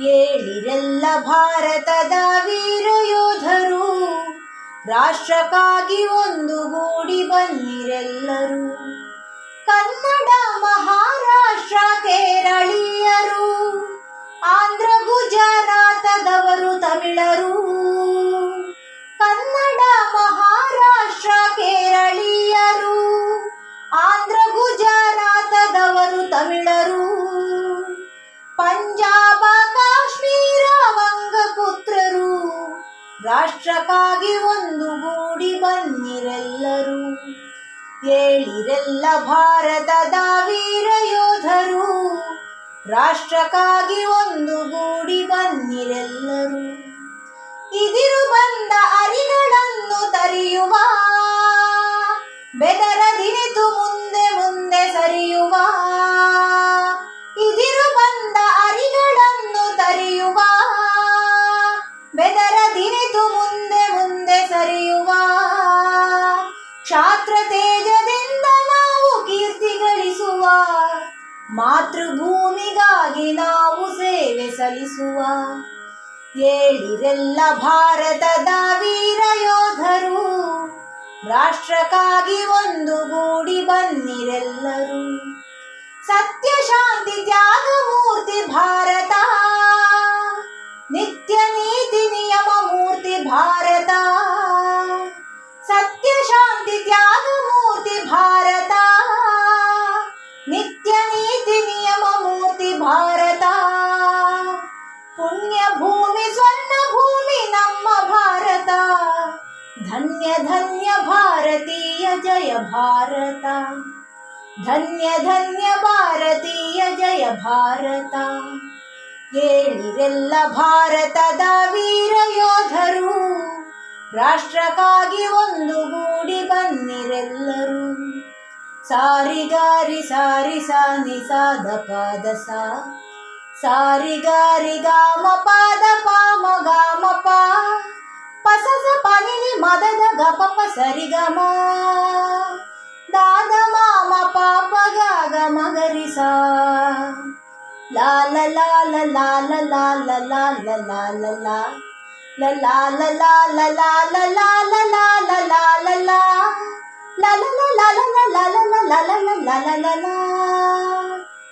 ಏಳಿರೆಲ್ಲ ಭಾರತದ ವೀರ ಯೋಧರು, ರಾಷ್ಟ್ರಕ್ಕಾಗಿ ಒಂದುಗೂಡಿ ಬನ್ನಿರೆಲ್ಲರೂ ಕನ್ನಡ ಮಹಾರಾಷ್ಟ್ರ ಕೇರಳೀಯರು, ಆಂಧ್ರ ಗುಜರಾತದವರು ತಮಿಳರು. ಕನ್ನಡ ಮಹಾರಾಷ್ಟ್ರ ಕೇರಳೀಯರು, ಆಂಧ್ರ ಗುಜರಾತದವರು ತಮಿಳರು. ಪಂಜಾಬ ರಾಷ್ಟ್ರಕ್ಕಾಗಿ ಒಂದು ಗೂಡಿ ಬನ್ನಿರೆಲ್ಲರೂ, ಏಳಿರೆಲ್ಲ ಭಾರತದ ವೀರ ಯೋಧರು, ರಾಷ್ಟ್ರಕ್ಕಾಗಿ ಒಂದು ಗೂಡಿ ಬನ್ನಿರೆಲ್ಲರೂ. ಇದಿರು ಬಂದ ಅರಿಗಳನ್ನು ತರಿಯುವ ಬೆದರದಿನಿತು ಕ್ಷಾತ್ರ ತೇಜದಿಂದ ನಾವು ಕೀರ್ತಿ ಗಳಿಸುವ. ಮಾತೃಭೂಮಿಗಾಗಿ ನಾವು ಸೇವೆ ಸಲ್ಲಿಸುವ. ಏಳಿರೆಲ್ಲ ಭಾರತದ ವೀರ ಯೋಧರು, ರಾಷ್ಟ್ರಕ್ಕಾಗಿ ಒಂದು ಗೂಡಿ ಬನ್ನಿರೆಲ್ಲರೂ. ಸತ್ಯ, ಶಾಂತಿ, ತ್ಯಾಗ, ಮೂರ್ತಿ, ಭಾರತ. ಭೂಮಿ ಸ್ವರ್ಣ ಭೂಮಿ ನಮ್ಮ ಭಾರತ. ಧನ್ಯ ಧನ್ಯ ಭಾರತೀಯ ಜಯ ಭಾರತ. ಧನ್ಯ ಧನ್ಯ ಭಾರತೀಯ ಜಯ ಭಾರತ. ಏಳಿರೆಲ್ಲ ಭಾರತದ ವೀರ ಯೋಧರು, ರಾಷ್ಟ್ರಕ್ಕಾಗಿ ಒಂದುಗೂಡಿ ಬನ್ನಿರೆಲ್ಲರೂ. ಸಾರಿ ಗಾರಿ ಸಾರಿ ಸಾನಿ ಸಾದ ಪಾದ ಸಾ ಸಾರಿ ಗಾರಿ ಗಾಮ ಪಾದ ಪಾಮ ಗಾಮ ಪಾ ಪಸಸ ಪನಿನಿ ಮದದ ಗ ಪಪ ಸರಿ ಗಮ ದಾದ ಮಾಮ ಪಾಪ ಗಾಗ ಮಗರಿ ಸಾ ಲಾ ಲ ಲಾ ಲ ಲಾ ಲ ಲಾ ಲ ಲಾ ಲ ಲಾ ಲ ಲಾ ಲ ಲಾ ಲ ಲಾ ಲ ಲಾ ಲ ಲಾ ಲ ಲಾ ಲ ಲಾ ಲ ಲಾ La la la la la la la la la la la la la la la La la la la la la la la la la la la La